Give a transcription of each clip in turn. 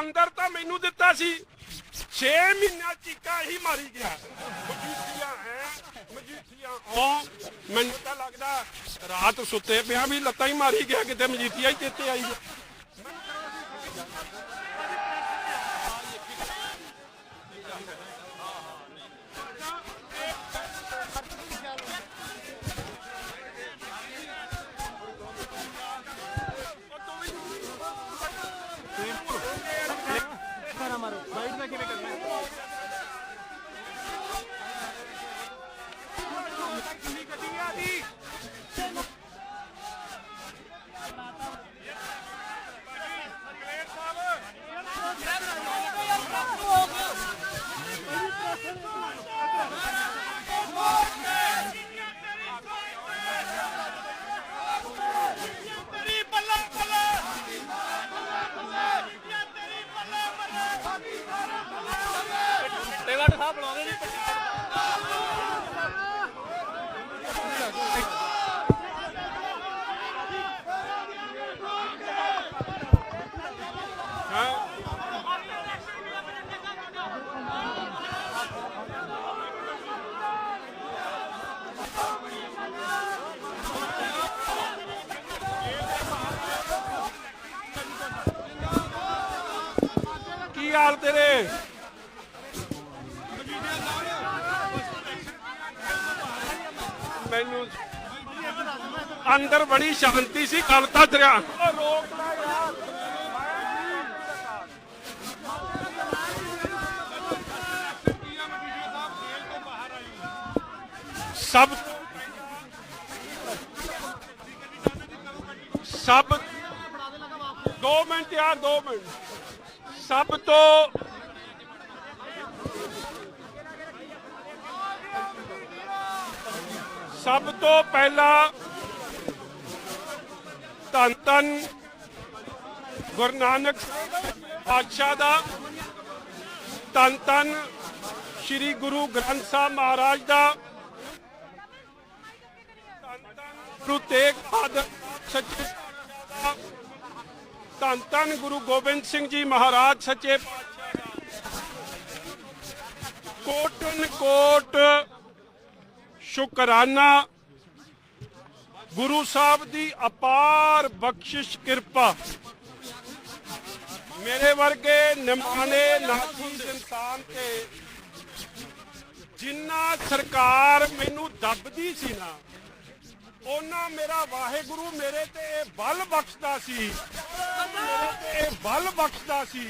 ਅੰਦਰ ਤਾਂ ਮੈਨੂੰ ਦਿੱਤਾ ਸੀ। 6 ਮਹੀਨਿਆਂ ਚੀਕਾ ਹੀ ਮਾਰੀ ਗਿਆ। ਮਜੀਠੀਆ ਹੈ ਮਜੀਠੀਆ ਉਹ ਮੈਨੂੰ ਤਾਂ ਲੱਗਦਾ ਰਾਤ ਸੁੱਤੇ ਪਿਆ ਵੀ ਲੱਤਾਂ ਹੀ ਮਾਰੀ ਗਿਆ, ਕਿਤੇ ਮਜੀਠੀਆ ਹੀ ਚੇਤੇ ਆਈ। ਗਿਆ ਕੀ ਤੇਰੇ। ਮੈਨੂੰ ਅੰਦਰ ਬੜੀ ਸ਼ਾਂਤੀ ਸੀ ਗੱਲ ਤਾਂ ਦਰਿਆ। ਸਭ ਸਭ 2 ਮਿੰਟ ਯਾਰ 2 ਮਿੰਟ। ਸਭ ਤੋਂ ਸਭ ਤੋਂ ਪਹਿਲਾਂ ਧੰਨ ਧੰਨ ਗੁਰੂ ਨਾਨਕ ਪਾਤਸ਼ਾਹ ਦਾ ਧੰਨ ਧੰਨ ਸ੍ਰੀ ਗੁਰੂ ਗ੍ਰੰਥ ਸਾਹਿਬ ਮਹਾਰਾਜ ਦਾ ਧੰਨ ਧੰਨ ਗੁਰੂ ਤੇਗ ਬਹਾਦਰ ਸੱਚੇ ਧੰਨ ਧੰਨ ਗੁਰੂ ਗੋਬਿੰਦ ਸਿੰਘ ਜੀ ਮਹਾਰਾਜ ਸੱਚੇ ਪਾਤਸ਼ਾਹ। ਕੋਟਨ ਕੋਟ ਸ਼ੁਕਰਾਨਾ। ਗੁਰੂ ਸਾਹਿਬ ਦੀ ਅਪਾਰ ਬਖਸ਼ਿਸ਼ ਕਿਰਪਾ। ਮੇਰੇ ਵਰਗੇ ਨਿਮਾਣੇ ਨਾਚੀਜ਼ ਇਨਸਾਨ ਤੇ ਜਿੰਨਾ ਸਰਕਾਰ ਮੈਨੂੰ ਦੱਬਦੀ ਸੀ ਨਾ ਉਹਨਾਂ ਮੇਰਾ ਵਾਹਿਗੁਰੂ ਮੇਰੇ ਤੇ ਇਹ ਬਲ ਬਖਸ਼ਦਾ ਸੀ। ਮੇਰੇ ਤੇ ਇਹ ਬਲ ਬਖਸ਼ਦਾ ਸੀ।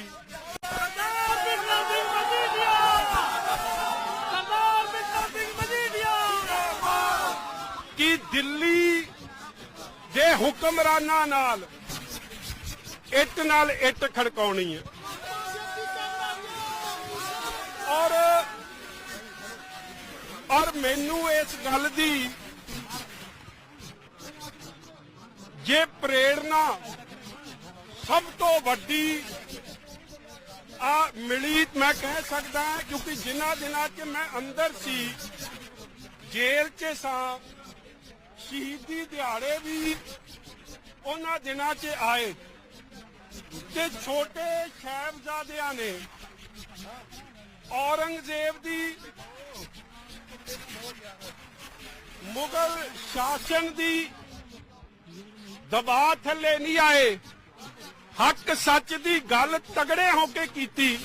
ਕਿ ਦਿੱਲੀ ਦੇ ਹੁਕਮਰਾਨਾਂ ਨਾਲ ਇੱਟ ਨਾਲ ਇੱਟ ਖੜਕਾਉਣੀ ਹੈ। ਔਰ ਔਰ ਮੈਨੂੰ ਇਸ ਗੱਲ ਦੀ ਜੇ ਪ੍ਰੇਰਣਾ ਸਭ ਤੋਂ ਵੱਡੀ ਆ ਮਿਲੀ, ਮੈਂ ਕਹਿ ਸਕਦਾ ਹਾਂ, ਕਿਉਂਕਿ ਜਿਨ੍ਹਾਂ ਦਿਨਾਂ 'ਚ ਮੈਂ ਅੰਦਰ ਸੀ, ਜੇਲ੍ਹ 'ਚ ਸਾਂ, ਸ਼ਹੀਦੀ ਦਿਹਾੜੇ ਵੀ ਉਹਨਾਂ ਦਿਨਾਂ 'ਚ ਆਏ। ਤੇ ਛੋਟੇ ਸਾਹਿਬਜ਼ਾਦਿਆਂ ਨੇ ਔਰੰਗਜ਼ੇਬ ਦੀ ਮੁਗਲ ਸ਼ਾਸਨ ਦੀ ਦਬਾਅ ਥੱਲੇ ਨਹੀਂ ਆਏ। ਹੱਕ ਸੱਚ ਦੀ ਗੱਲ ਤਗੜੇ ਹੋ ਕੇ ਕੀਤੀ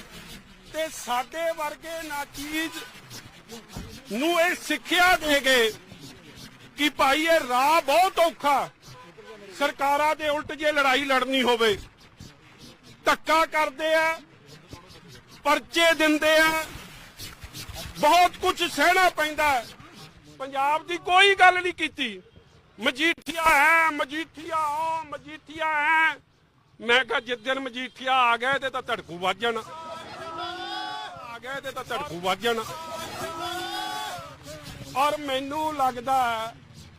ਤੇ ਸਾਡੇ ਵਰਗੇ ਨਾਚੀਜ਼ ਨੂੰ ਇਹ ਸਿੱਖਿਆ ਦੇ ਗਏ ਕਿ ਭਾਈ ਇਹ ਰਾਹ ਬਹੁਤ ਔਖਾ। ਸਰਕਾਰਾਂ ਦੇ ਉਲਟ ਜੇ ਲੜਾਈ ਲੜਨੀ ਹੋਵੇ, ਧੱਕਾ ਕਰਦੇ ਆ, ਪਰਚੇ ਦਿੰਦੇ ਆ, ਬਹੁਤ ਕੁਝ ਸਹਿਣਾ ਪੈਂਦਾ। ਪੰਜਾਬ ਦੀ ਕੋਈ ਗੱਲ ਨਹੀਂ ਕੀਤੀ। ਮਜੀਠੀਆ ਹੈ, ਮਜੀਠੀਆ ਉਹ ਮਜੀਠੀਆ ਹੈ। ਮੈਂ ਕਿਹਾ ਜਿਸ ਦਿਨ ਮਜੀਠੀਆ ਆ ਗਏ ਤੇ ਤਾਂ ਧੜਕੂ ਵੱਜ ਜਾਣਾ। ਆ ਗਏ ਤੇ ਤਾਂ ਧੜਕੂ ਵੱਜ ਜਾਣਾ। ਔਰ ਮੈਨੂੰ ਲੱਗਦਾ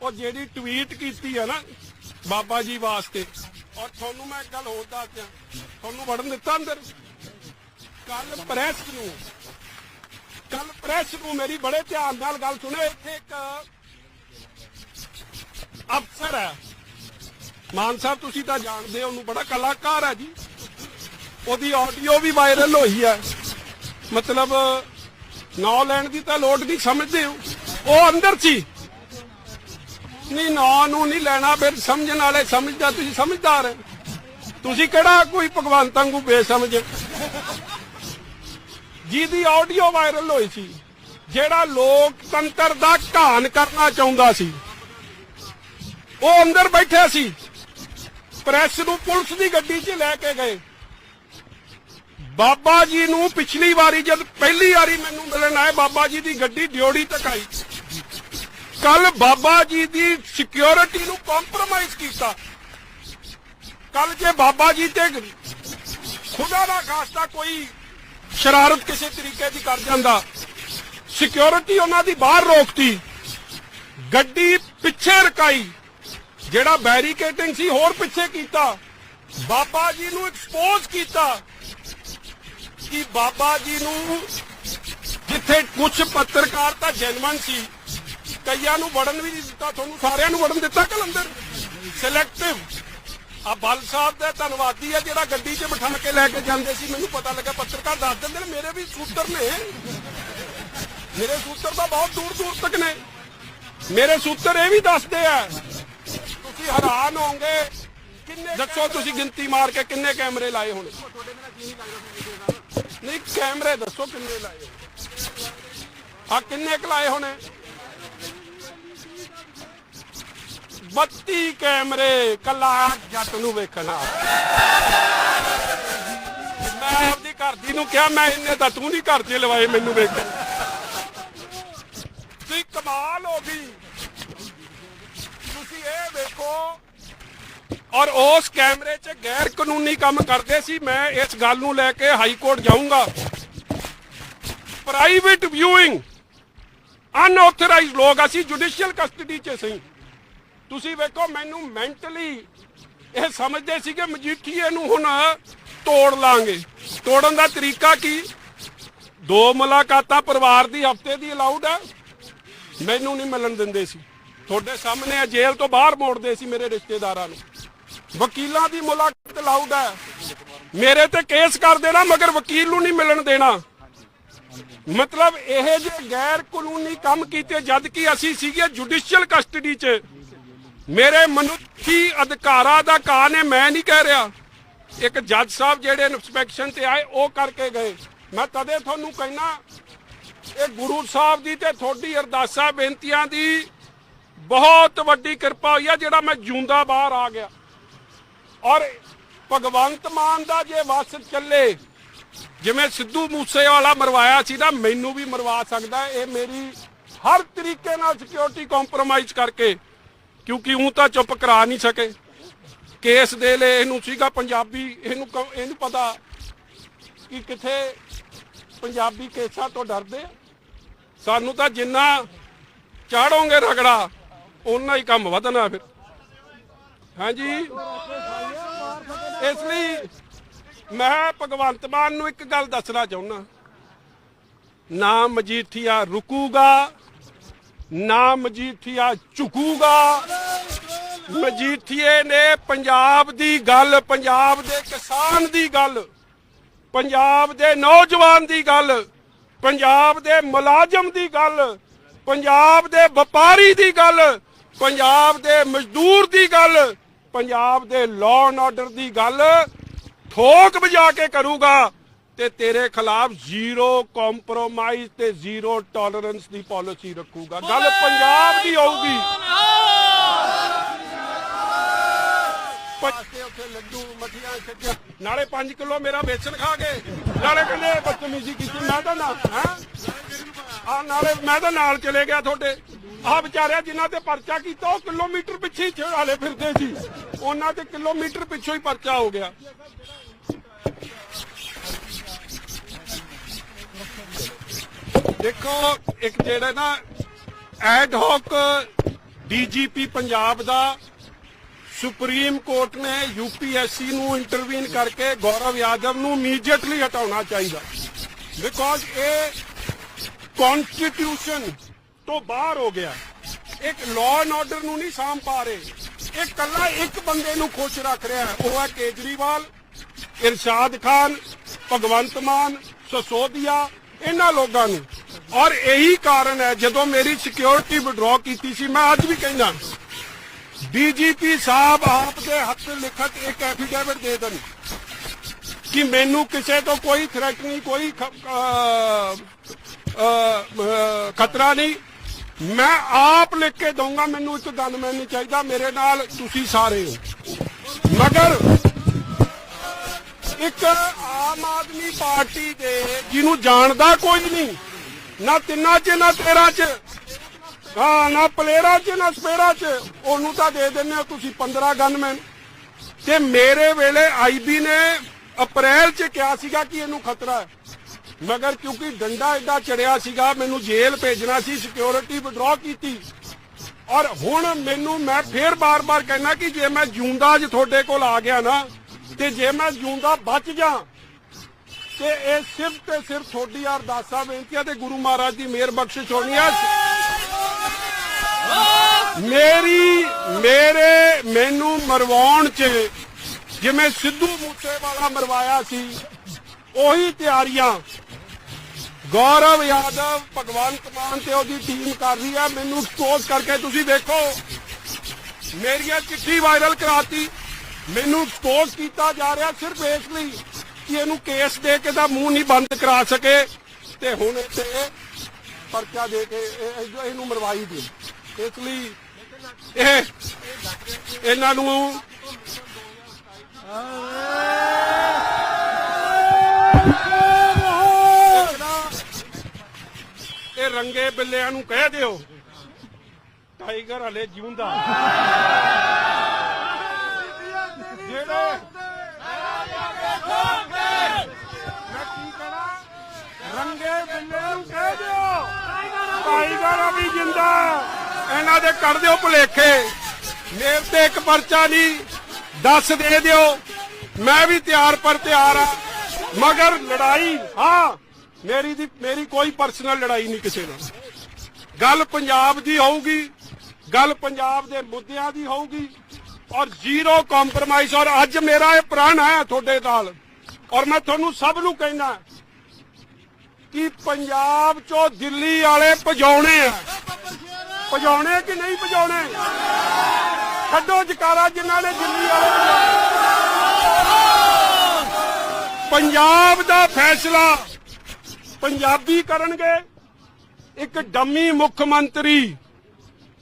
ਉਹ ਜਿਹੜੀ ਟਵੀਟ ਕੀਤੀ ਹੈ ਨਾ ਬਾਬਾ ਜੀ ਵਾਸਤੇ, ਔਰ ਤੁਹਾਨੂੰ ਮੈਂ ਇੱਕ ਗੱਲ ਹੋਰ ਦੱਸਦਾ ਤੁਹਾਨੂੰ ਵੜਨ ਦਿੱਤਾ ਅੰਦਰ? ਕੱਲ ਪ੍ਰੈਸ ਨੂੰ, ਕੱਲ ਪ੍ਰੈਸ ਨੂੰ ਮੇਰੀ ਬੜੇ ਧਿਆਨ ਨਾਲ ਗੱਲ ਸੁਣਿਓ ਇੱਥੇ ਇੱਕ ਅਫਸਰ ਹੈ। ਮਾਨ ਸਾਹਿਬ, ਤੁਸੀਂ ਤਾਂ ਜਾਣਦੇ ਹੋ, ਉਹਨੂੰ ਬੜਾ ਕਲਾਕਾਰ ਹੈ ਜੀ। ਉਹਦੀ ਆਡੀਓ ਵੀ ਵਾਇਰਲ ਹੋਈ ਹੈ। ਮਤਲਬ, ਨਾਂ ਲੈਣ ਦੀ ਤਾਂ ਲੋੜ ਨਹੀਂ, ਸਮਝਦੇ ਹੋ? ਉਹ ਅੰਦਰ ਸੀ। ਨਹੀਂ, ਨਾਂ ਨੂੰ ਨਹੀਂ ਲੈਣਾ, ਫਿਰ ਸਮਝਣ ਵਾਲੇ ਸਮਝਦਾ, ਤੁਸੀਂ ਸਮਝਦਾਰ ਹੈ। ਤੁਸੀਂ ਕਿਹੜਾ ਕੋਈ ਭਗਵੰਤ ਵਾਂਗੂ ਬੇਸਮਝ? ਜਿਹਦੀ ਆਡੀਓ ਵਾਇਰਲ ਹੋਈ ਸੀ, ਜਿਹੜਾ ਲੋਕਤੰਤਰ ਦਾ ਘਾਣ ਕਰਨਾ ਚਾਹੁੰਦਾ ਸੀ। ਉਹ ਅੰਦਰ ਬੈਠਿਆ ਸੀ। ਪ੍ਰੈਸ ਨੂੰ ਪੁਲਿਸ ਦੀ ਗੱਡੀ 'ਚ ਲੈ ਕੇ ਗਏ। ਬਾਬਾ ਜੀ ਨੂੰ ਪਿਛਲੀ ਵਾਰੀ ਜਦ ਪਹਿਲੀ ਵਾਰੀ ਮੈਨੂੰ ਮਿਲਣ ਆਏ, ਬਾਬਾ ਜੀ ਦੀ ਗੱਡੀ ਡਿਓੜੀ ਤੱਕ ਆਈ। ਕੱਲ ਬਾਬਾ ਜੀ ਦੀ ਸਿਕਿਉਰਿਟੀ ਨੂੰ ਕੰਪਰੋਮਾਈਜ਼ ਕੀਤਾ। ਕੱਲ ਜੇ ਬਾਬਾ ਜੀ ਤੇ ਖੁਦਾ ਦਾ ਖਾਸਤਾ ਕੋਈ ਸ਼ਰਾਰਤ ਕਿਸੇ ਤਰੀਕੇ ਦੀ ਕਰ ਜਾਂਦਾ ਸਿਕਿਉਰਿਟੀ ਉਹਨਾਂ ਦੀ ਬਾਹਰ ਰੋਕਤੀ। ਗੱਡੀ ਪਿੱਛੇ ਰਕਾਈ। ਜਿਹੜਾ ਬੈਰੀਕੇਟਿੰਗ ਸੀ, ਹੋਰ ਪਿੱਛੇ ਕੀਤਾ। ਬਾਬਾ ਜੀ ਨੂੰ ਐਕਸਪੋਜ਼ ਕੀਤਾ ਕਿ ਬਾਬਾ ਜੀ ਨੂੰ ਜਿੱਥੇ ਕੁਝ ਪੱਤਰਕਾਰ ਤਾਂ ਜੈਨੂਅਨ ਸੀ, ਕਈਆਂ ਨੂੰ ਵੜਨ ਵੀ ਨਹੀਂ ਦਿੱਤਾ, ਤੁਹਾਨੂੰ ਸਾਰਿਆਂ ਨੂੰ ਵੜਨ ਦਿੱਤਾ ਕਲੰਦਰ? ਸਿਲੈਕਟਿਵ ਆ ਬਲ ਸਾਹਿਬ ਦਾ ਧੰਨਵਾਦੀ ਹੈ ਜਿਹੜਾ ਗੱਡੀ 'ਚ ਬਿਠਾ ਕੇ ਲੈ ਕੇ ਜਾਂਦੇ ਸੀ, ਮੈਨੂੰ ਪਤਾ ਲੱਗਾ ਪੱਤਰਕਾਰ ਦੱਸ ਦਿੰਦੇ ਨੇ, ਮੇਰੇ ਵੀ ਸੂਤਰ ਨੇ। ਮੇਰੇ ਸੂਤਰ ਤਾਂ ਬਹੁਤ ਦੂਰ ਦੂਰ ਤੱਕ ਨੇ। ਮੇਰੇ ਸੂਤਰ ਇਹ ਵੀ ਦੱਸਦੇ ਆ ਤੁਸੀਂ ਹੈਰਾਨ ਹੋਵੋਗੇ। ਕਿੰਨੇ ਦੱਸੋ ਤੁਸੀਂ ਗਿਣਤੀ ਮਾਰ ਕੇ ਕਿੰਨੇ ਕੈਮਰੇ ਲਾਏ ਹੋਣੇ? ਨਹੀਂ ਕੈਮਰੇ ਦੱਸੋ ਕਿੰਨੇ ਲਾਏ ਆ ਕਿੰਨੇ ਕੁ ਲਾਏ ਹੋਣੇ? 32 ਕੈਮਰੇ ਕੱਲਾ ਜੱਟ ਨੂੰ ਵੇਖਣਾ ਮੈਂ ਆਪਦੀ ਘਰ ਦੀ ਨੂੰ ਕਿਹਾ ਮੈਂ ਇੰਨੇ ਤਾਂ ਤੂੰ ਨਹੀਂ ਘਰ 'ਚ ਲਵਾਏ ਮੈਨੂੰ ਵੇਖਣ। ਤੁਸੀਂ ਕਮਾਲ ਹੋ ਗਈ। ਇਹ ਔਰ ਉਸ ਕੈਮਰੇ 'ਚ ਗੈਰ ਕਾਨੂੰਨੀ ਕੰਮ ਕਰਦੇ ਸੀ। ਮੈਂ ਇਸ ਗੱਲ ਨੂੰ ਲੈ ਕੇ ਹਾਈ ਕੋਰਟ ਜਾਊਂਗਾ। ਪ੍ਰਾਈਵੇਟ ਵਿਊਇੰਗ ਅਨਆਥੋਰਾਈਜ਼ਡ ਲੋਕ, ਅਸੀਂ ਜੁਡੀਸ਼ੀਅਲ ਕਸਟਡੀ 'ਚ ਸਹੀ। ਤੁਸੀਂ ਵੇਖੋ, ਮੈਨੂੰ ਮੈਂਟਲੀ ਇਹ ਸਮਝਦੇ ਸੀ ਕਿ ਮਜੀਠੀਏ ਨੂੰ ਹੁਣ ਤੋੜ ਲਾਂਗੇ। ਤੋੜਨ ਦਾ ਤਰੀਕਾ ਕੀ? ਦੋ ਮੁਲਾਕਾਤਾਂ ਪਰਿਵਾਰ ਦੀ ਹਫ਼ਤੇ ਦੀ ਅਲਾਉਡ ਹੈ। ਮੈਨੂੰ ਨਹੀਂ ਮਿਲਣ ਦਿੰਦੇ ਸੀ। ਤੁਹਾਡੇ ਸਾਹਮਣੇ ਆ, ਜੇਲ੍ਹ ਤੋਂ ਬਾਹਰ ਮੋੜਦੇ ਸੀ ਮੇਰੇ ਰਿਸ਼ਤੇਦਾਰਾਂ ਨੂੰ। ਵਕੀਲਾਂ ਦੀ ਮੁਲਾਕਾਤ ਅਲਾਉਡ ਹੈ। ਮੇਰੇ ਤੇ ਕੇਸ ਕਰ ਦੇਣਾ, ਮਗਰ ਵਕੀਲ ਨੂੰ ਨਹੀਂ ਮਿਲਣ ਦੇਣਾ। ਮਤਲਬ ਇਹ ਜੇ ਗੈਰ ਕਾਨੂੰਨੀ ਕੰਮ ਕੀਤੇ, ਜਦ ਕਿ ਅਸੀਂ ਸੀਗੇ ਜੁਡੀਸ਼ੀਅਲ ਕਸਟਡੀ 'ਚ। ਮੇਰੇ ਮਨੁੱਖੀ ਅਧਿਕਾਰਾਂ ਦਾ ਕਾਨ ਹੈ ਮੈਂ ਨਹੀਂ ਕਹਿ ਰਿਹਾ। ਇੱਕ ਜੱਜ ਸਾਹਿਬ ਜਿਹੜੇ ਇਨਸਪੈਕਸ਼ਨ ਤੇ ਆਏ, ਉਹ ਕਰਕੇ ਗਏ। ਮੈਂ ਤਦੇ ਤੁਹਾਨੂੰ ਕਹਿਣਾ, ਇਹ ਗੁਰੂ ਸਾਹਿਬ ਦੀ ਤੇ ਤੁਹਾਡੀ ਅਰਦਾਸਾਂ, ਬੇਨਤੀਆਂ ਦੀ ਬਹੁਤ ਵੱਡੀ ਕਿਰਪਾ ਹੋਈ ਆ, ਜਿਹੜਾ ਮੈਂ ਜੂੰਦਾ ਬਾਹਰ ਆ ਗਿਆ। ਔਰ ਭਗਵੰਤ ਮਾਨ ਦਾ ਜੇ ਵਸ ਚੱਲੇ, ਜਿਵੇਂ ਸਿੱਧੂ ਮੂਸੇ ਵਾਲਾ ਮਰਵਾਇਆ ਸੀ ਨਾ, ਮੈਨੂੰ ਵੀ ਮਰਵਾ ਸਕਦਾ ਇਹ ਮੇਰੀ ਹਰ ਤਰੀਕੇ ਨਾਲ ਸਿਕਿਉਰਿਟੀ ਕੰਪਰੋਮਾਈਜ਼ ਕਰਕੇ, ਕਿਉਂਕਿ ਉਹ ਤਾਂ ਚੁੱਪ ਕਰਾ ਨਹੀਂ ਸਕੇ। ਕੇਸ ਦੇ ਲਈ ਇਹਨੂੰ ਸੀਗਾ ਪੰਜਾਬੀ, ਇਹਨੂੰ ਇਹਨੂੰ ਪਤਾ ਕਿ ਕਿੱਥੇ ਪੰਜਾਬੀ ਕੇਸਾਂ ਤੋਂ ਡਰਦੇ ਸਾਨੂੰ ਤਾਂ ਜਿੰਨਾ ਚਾੜੋਗੇ ਰਗੜਾ ਉਹਨਾਂ ਹੀ ਕੰਮ ਵਧਣਾ ਫਿਰ। ਹਾਂਜੀ। ਇਸ ਲਈ ਮੈਂ ਭਗਵੰਤ ਮਾਨ ਨੂੰ ਇੱਕ ਗੱਲ ਦੱਸਣਾ ਚਾਹੁੰਦਾ ਨਾ ਮਜੀਠੀਆ ਰੁਕੂਗਾ, ਨਾ ਮਜੀਠੀਆ ਝੁਕੂਗਾ। ਮਜੀਠੀਏ ਨੇ ਪੰਜਾਬ ਦੀ ਗੱਲ, ਪੰਜਾਬ ਦੇ ਕਿਸਾਨ ਦੀ ਗੱਲ, ਪੰਜਾਬ ਦੇ ਨੌਜਵਾਨ ਦੀ ਗੱਲ, ਪੰਜਾਬ ਦੇ ਮੁਲਾਜ਼ਮ ਦੀ ਗੱਲ, ਪੰਜਾਬ ਦੇ ਵਪਾਰੀ ਦੀ ਗੱਲ ਪੰਜਾਬ ਦੇ ਮਜ਼ਦੂਰ ਦੀ ਗੱਲ ਪੰਜਾਬ ਦੇ ਲਾਅ ਐਂਡ ਆਰਡਰ ਦੀ ਗੱਲ ਠੋਕ ਵਜਾ ਕੇ ਕਰੂਗਾ ਤੇ ਤੇਰੇ ਖਿਲਾਫ ਜ਼ੀਰੋ ਕੰਪਰੋਮਾਈਜ਼ ਤੇ ਜ਼ੀਰੋ ਟੋਲਰੈਂਸ ਦੀ ਪਾਲਿਸੀ ਰੱਖੂਗਾ। ਗੱਲ ਪੰਜਾਬ ਦੀ ਛੱਡੀਆਂ ਨਾਲੇ 5 ਕਿਲੋ ਮੇਰਾ ਵੇਚਣ ਖਾ ਗਏ ਨਾਲੇ ਕਹਿੰਦੇ ਬਦਤਮੀਜ਼ੀ ਕੀਤੀ ਮੈਂ ਤਾਂ ਨਾ ਹੈ? ਆ ਨਾਲੇ ਮੈਂ ਤਾਂ ਨਾਲ ਚਲੇ ਗਿਆ ਤੁਹਾਡੇ। ਆ ਵਿਚਾਰਿਆ ਜਿਨ੍ਹਾਂ ਤੇ ਪਰਚਾ ਕੀਤਾ, ਉਹ ਕਿਲੋਮੀਟਰ ਪਿੱਛੇ ਹੀ ਹਾਲੇ ਫਿਰਦੇ ਸੀ। ਉਹਨਾਂ ਤੇ ਕਿਲੋਮੀਟਰ ਪਿੱਛੋਂ ਹੀ ਪਰਚਾ ਹੋ ਗਿਆ। ਦੇਖੋ, ਇੱਕ ਜਿਹੜਾ ਨਾ ਐਡ ਹੌਕ ਡੀਜੀਪੀ ਪੰਜਾਬ ਦਾ ਸੁਪਰੀਮ ਕੋਰਟ ਨੇ ਯੂਪੀਐਸਸੀ ਨੂੰ ਇੰਟਰਵੀਨ ਕਰਕੇ ਗੌਰਵ ਯਾਦਵ ਨੂੰ ਇਮੀਡੀਏਟਲੀ ਹਟਾਉਣਾ ਚਾਹੀਦਾ। ਬਿਕੋਜ਼ ਇਹ ਕਨਸਟੀਟਿਊਸ਼ਨ ਤੋਂ ਬਾਹਰ ਹੋ ਗਿਆ। ਇੱਕ ਲਾਅ ਐਂਡ ਆਰਡਰ ਨੂੰ ਨਹੀਂ ਸਾਂਭ ਪਾ ਰਹੇ। ਇਹ ਕੱਲਾ ਇੱਕ ਬੰਦੇ ਨੂੰ ਖੁਸ਼ ਰੱਖ ਰਿਹਾ ਉਹ ਹੈ ਕੇਜਰੀਵਾਲ, ਇਰਸ਼ਾਦ ਖਾਨ, ਭਗਵੰਤ ਮਾਨ, ਸਸੋਦੀਆ, ਇਹਨਾਂ ਲੋਕਾਂ ਨੂੰ। ਔਰ ਇਹੀ ਕਾਰਨ ਹੈ, ਜਦੋਂ ਮੇਰੀ ਸਿਕਿਉਰਿਟੀ ਵਿਡਰਾਅ ਕੀਤੀ ਸੀ, ਮੈਂ ਅੱਜ ਵੀ ਕਹਿੰਦਾ ਡੀਜੀਪੀ ਸਾਹਿਬ ਆਪ ਦੇ ਹੱਥ ਲਿਖਤ ਇੱਕ ਐਫੀਡੇਵਿਟ ਦੇ ਦੇਣ ਕਿ ਮੈਨੂੰ ਕਿਸੇ ਤੋਂ ਕੋਈ ਥ੍ਰੈਟ ਨਹੀਂ, ਕੋਈ ਖਤਰਾ ਨਹੀਂ। ਮੈਂ ਆਪ ਲਿਖ ਕੇ ਦਊਂਗਾ, ਮੈਨੂੰ ਇੱਕ ਗਨਮੈਨ ਨਹੀਂ ਚਾਹੀਦਾ, ਮੇਰੇ ਨਾਲ ਤੁਸੀਂ ਸਾਰੇ ਹੋ। ਮਗਰ ਇੱਕ ਆਮ ਆਦਮੀ ਪਾਰਟੀ ਦੇ ਜਿਹਨੂੰ ਜਾਣਦਾ ਕੋਈ ਨਹੀਂ, ਨਾ ਤਿੰਨਾਂ ਚ, ਨਾ ਤੇਰਾਂ ਚ, ਹਾਂ, ਨਾ ਪਲੇਰਾਂ ਚ, ਨਾ ਸਪੇਰਾਂ ਚ, ਉਹਨੂੰ ਤਾਂ ਦੇ ਦਿੰਦੇ ਹੋ ਤੁਸੀਂ 15 ਗਨਮੈਨ। ਤੇ ਮੇਰੇ ਵੇਲੇ ਆਈਬੀ ਨੇ ਅਪ੍ਰੈਲ ਚ ਕਿਹਾ ਸੀਗਾ ਕਿ ਇਹਨੂੰ ਖਤਰਾ ਹੈ। ਮਗਰ ਕਿਉਂਕਿ ਡੰਡਾ ਐਡਾ ਚੜਿਆ ਸੀਗਾ, ਮੈਨੂੰ ਜੇਲ੍ਹ ਭੇਜਣਾ ਸੀ ਸਿਕਿਉਰਿਟੀ ਵਿਡਰਾਅ ਕੀਤੀ। ਔਰ ਹੁਣ ਮੈਨੂੰ ਮੈਂ ਫੇਰ ਬਾਰ-ਬਾਰ ਕਹਿਣਾ ਕਿ ਜੇ ਮੈਂ ਜੂੰਦਾ ਅੱਜ ਤੁਹਾਡੇ ਕੋਲ ਆ ਗਿਆ ਨਾ, ਤੇ ਜੇ ਮੈਂ ਜੂੰਦਾ ਬਚ ਜਾ। ਤੇ ਇਹ ਸਿਰਫ ਤੇ ਸਿਰਫ ਤੁਹਾਡੀ ਅਰਦਾਸਾਂ, ਬੇਨਤੀਆਂ ਤੇ ਗੁਰੂ ਮਹਾਰਾਜ ਦੀ ਮਿਹਰ ਬਖਸ਼ਿਸ਼ ਹੋਣੀ ਹੈ। ਮੇਰੀ, ਮੇਰੇ ਮੈਨੂੰ ਮਰਵਾਉਣ ਚ ਜਿਵੇਂ ਸਿੱਧੂ ਮੂਸੇਵਾਲਾ ਮਰਵਾਇਆ ਸੀ, ਉਹੀ ਤਿਆਰੀਆਂ ਗੌਰਵ ਯਾਦਵ ਭਗਵੰਤ ਮਾਨ ਤੇ ਉਹਦੀ ਟੀਮ ਕਰ ਰਹੀ ਹੈ ਮੈਨੂੰ ਐਕਸਪੋਜ਼ ਕਰਕੇ ਤੁਸੀਂ ਦੇਖੋ। ਮੇਰੀਆਂ ਚਿੱਠੀ ਵਾਇਰਲ ਕਰਾਤੀ। ਮੈਨੂੰ ਐਕਸਪੋਜ਼ ਕੀਤਾ ਜਾ ਰਿਹਾ ਸਿਰਫ ਇਸ ਲਈ ਕਿ ਇਹਨੂੰ ਕੇਸ ਦੇ ਕੇ ਦਾ ਮੂੰਹ ਨਹੀਂ ਬੰਦ ਕਰਾ ਸਕੇ। ਤੇ ਹੁਣ ਇੱਥੇ ਪਰਚਾ ਦੇ ਕੇ ਇਹਨੂੰ ਮਰਵਾਈ ਦੇ ਇਸ ਲਈ ਇਹ ਇਹਨਾਂ ਨੂੰ ਇੱਕ ਨਾ ਇਹ ਰੰਗੇ ਬਿੱਲਿਆਂ ਨੂੰ ਕਹਿ ਦਿਓ। ਟਾਈਗਰ ਹਲੇ ਜਿਉਂਦਾ। ਜਿਹੜੇ ਮੈਂ ਕੀ ਕਰਾਂ? ਰੰਗੇ ਬਿੱਲਿਆਂ ਨੂੰ ਕਹਿ ਦਿਓ। ਟਾਈਗਰ ਅਭੀ ਜਿੰਦਾ। ਇਹਨਾਂ ਦੇ ਕਰ ਦਿਓ ਭੁਲੇਖੇ। ਮੇਰੇ ਤੇ ਇੱਕ ਪਰਚਾ ਨਹੀਂ। ਦੱਸ ਦੇ ਦਿਓ। ਮੈਂ ਵੀ ਤਿਆਰ ਪਰ ਤਿਆਰ ਆ ਮਗਰ ਲੜਾਈ, ਹਾਂ। ਮੇਰੀ ਦੀ ਮੇਰੀ ਕੋਈ ਪਰਸਨਲ ਲੜਾਈ ਨਹੀਂ ਕਿਸੇ ਨਾਲ। ਗੱਲ ਪੰਜਾਬ ਦੀ ਹੋਊਗੀ, ਗੱਲ ਪੰਜਾਬ ਦੇ ਮੁੱਦਿਆਂ ਦੀ ਹੋਊਗੀ ਔਰ ਜ਼ੀਰੋ ਕੰਪਰਮਾਈਜ਼ ਔਰ ਅੱਜ ਮੇਰਾ ਇਹ ਪ੍ਰਣ ਹੈ ਤੁਹਾਡੇ ਨਾਲ। ਔਰ ਮੈਂ ਤੁਹਾਨੂੰ ਸਭ ਨੂੰ ਕਹਿਣਾ ਕਿ ਪੰਜਾਬ ਚੋਂ ਦਿੱਲੀ ਵਾਲੇ ਭਜਾਉਣੇ ਆ। ਭਜਾਉਣੇ ਕਿ ਨਹੀਂ ਭਜਾਉਣੇ? ਛੱਡੋ ਜਕਾਰਾ ਜਿਨ੍ਹਾਂ ਨੇ ਦਿੱਲੀ ਵਾਲੇ ਪੰਜਾਬ ਦਾ ਫੈਸਲਾ ਪੰਜਾਬੀ ਕਰਨਗੇ। ਇੱਕ ਡੰਮੀ ਮੁੱਖ ਮੰਤਰੀ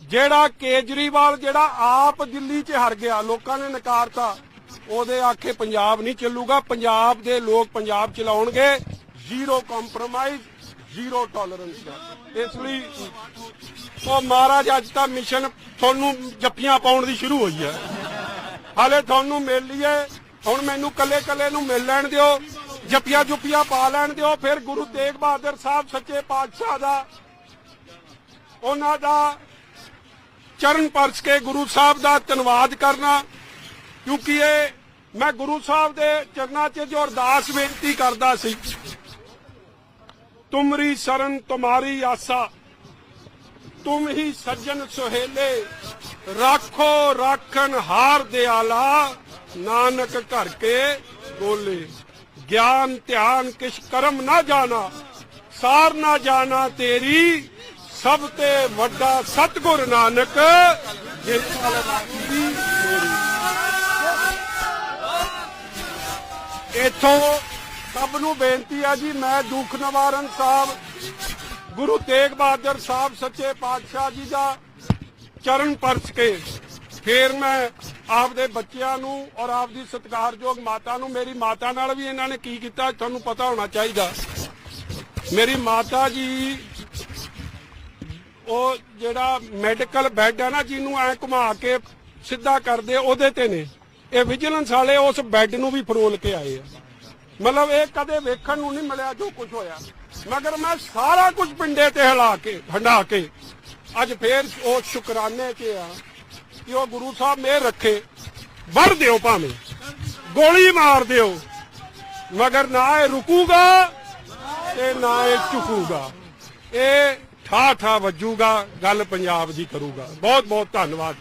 ਜਿਹੜਾ ਕੇਜਰੀਵਾਲ, ਜਿਹੜਾ ਆਪ ਦਿੱਲੀ 'ਚ ਹਰ ਗਿਆ, ਲੋਕਾਂ ਨੇ ਨਕਾਰਤਾ, ਉਹਦੇ ਆਖੇ ਪੰਜਾਬ ਨਹੀਂ ਚੱਲੂਗਾ। ਪੰਜਾਬ ਦੇ ਲੋਕ ਪੰਜਾਬ ਚਲਾਉਣਗੇ। ਜ਼ੀਰੋ ਕੰਪਰੋਮਾਈਜ਼ ਜ਼ੀਰੋ ਟੋਲਰੈਂਸ ਦਾ। ਇਸ ਲਈ ਉਹ ਮਹਾਰਾਜ, ਅੱਜ ਤਾਂ ਮਿਸ਼ਨ ਤੁਹਾਨੂੰ ਜੱਫੀਆਂ ਪਾਉਣ ਦੀ ਸ਼ੁਰੂ ਹੋਈ ਹੈ। ਹਾਲੇ ਤੁਹਾਨੂੰ ਮਿਲ ਲਈਏ। ਹੁਣ ਮੈਨੂੰ ਕੱਲੇ ਕੱਲੇ ਨੂੰ ਮਿਲ ਲੈਣ ਦਿਓ। ਜੱਫੀਆਂ ਜੁਪੀਆਂ ਪਾ ਲੈਣ ਦਿਓ, ਫਿਰ ਗੁਰੂ ਤੇਗ ਬਹਾਦਰ ਸਾਹਿਬ ਸੱਚੇ ਪਾਤਸ਼ਾਹ ਦਾ, ਉਹਨਾਂ ਦਾ ਚਰਨ ਪਰਸ ਕੇ ਗੁਰੂ ਸਾਹਿਬ ਦਾ ਧੰਨਵਾਦ ਕਰਨਾ, ਕਿਉਂਕਿ ਇਹ ਮੈਂ ਗੁਰੂ ਸਾਹਿਬ ਦੇ ਚਰਨਾਂ 'ਚ ਜੋ ਅਰਦਾਸ ਬੇਨਤੀ ਕਰਦਾ ਸੀ, ਤੁਮਰੀ ਸ਼ਰਨ, ਤੁਮਾਰੀ ਆਸਾ, ਤੁਮ ਹੀ ਸੱਜਣ ਸੁਹੇਲੇ, ਰੱਖੋ ਰਾਖਣ ਹਾਰ ਦਿਆਲਾ, ਨਾਨਕ ਘਰ ਕੇ ਬੋਲੇ। ਗਿਆਨ, ਧਿਆਨ, ਕਿਛ ਕਰਮ ਨਾ ਜਾਣਾ, ਸਾਰ ਨਾ ਜਾਣਾ ਤੇਰੀ, ਸਭ ਤੇ ਵੱਡਾ ਸਤਗੁਰ ਨਾਨਕ, ਜਿਸ ਨਾਲ ਇਥੋਂ ਸਭ ਨੂੰ ਬੇਨਤੀ ਆ ਜੀ, ਮੈਂ ਦੁੱਖ ਨਿਵਾਰਨ ਸਾਹਿਬ, ਗੁਰੂ ਤੇਗ ਬਹਾਦਰ ਸਾਹਿਬ ਸੱਚੇ ਪਾਤਸ਼ਾਹ ਜੀ ਦਾ ਚਰਨ ਪਰਸ ਕੇ ਫੇਰ ਮੈਂ ਆਪਦੇ ਬੱਚਿਆਂ ਨੂੰ ਔਰ ਆਪਦੀ ਸਤਿਕਾਰਯੋਗ ਮਾਤਾ ਨੂੰ, ਮੇਰੀ ਮਾਤਾ ਨਾਲ ਵੀ ਇਹਨਾਂ ਨੇ ਕੀ ਕੀਤਾ ਤੁਹਾਨੂੰ ਪਤਾ ਹੋਣਾ ਚਾਹੀਦਾ। ਮੇਰੀ ਮਾਤਾ ਜੀ, ਉਹ ਜਿਹੜਾ ਮੈਡੀਕਲ ਬੈੱਡ ਆ ਨਾ, ਜਿਹਨੂੰ ਐ ਘੁਮਾ ਕੇ ਸਿੱਧਾ ਕਰਦੇ, ਉਹਦੇ ਤੇ ਨੇ। ਇਹ ਵਿਜੀਲੈਂਸ ਵਾਲੇ ਉਸ ਬੈੱਡ ਨੂੰ ਵੀ ਫਰੋਲ ਕੇ ਆਏ ਆ। ਮਤਲਬ ਇਹ ਕਦੇ ਵੇਖਣ ਨੂੰ ਨਹੀਂ ਮਿਲਿਆ ਜੋ ਕੁਝ ਹੋਇਆ। ਮਗਰ ਮੈਂ ਸਾਰਾ ਕੁਝ ਪਿੰਡੇ ਤੇ ਹਿਲਾ ਕੇ ਹੰਡਾ ਕੇ, ਅੱਜ ਫੇਰ ਉਹ ਸ਼ੁਕਰਾਨੇ 'ਚ ਆ। ਕਿ ਉਹ ਗੁਰੂ ਸਾਹਿਬ ਮੇਰ ਰੱਖੇ ਵਰ ਦਿਓ ਭਾਵੇਂ, ਗੋਲੀ ਮਾਰ ਦਿਓ, ਮਗਰ ਨਾ ਇਹ ਰੁਕੂਗਾ ਤੇ ਨਾ ਇਹ ਝੁਕੂਗਾ। ਇਹ ਠਾ ਠਾ ਵੱਜੂਗਾ, ਗੱਲ ਪੰਜਾਬ ਦੀ ਕਰੂਗਾ। ਬਹੁਤ ਬਹੁਤ ਧੰਨਵਾਦ।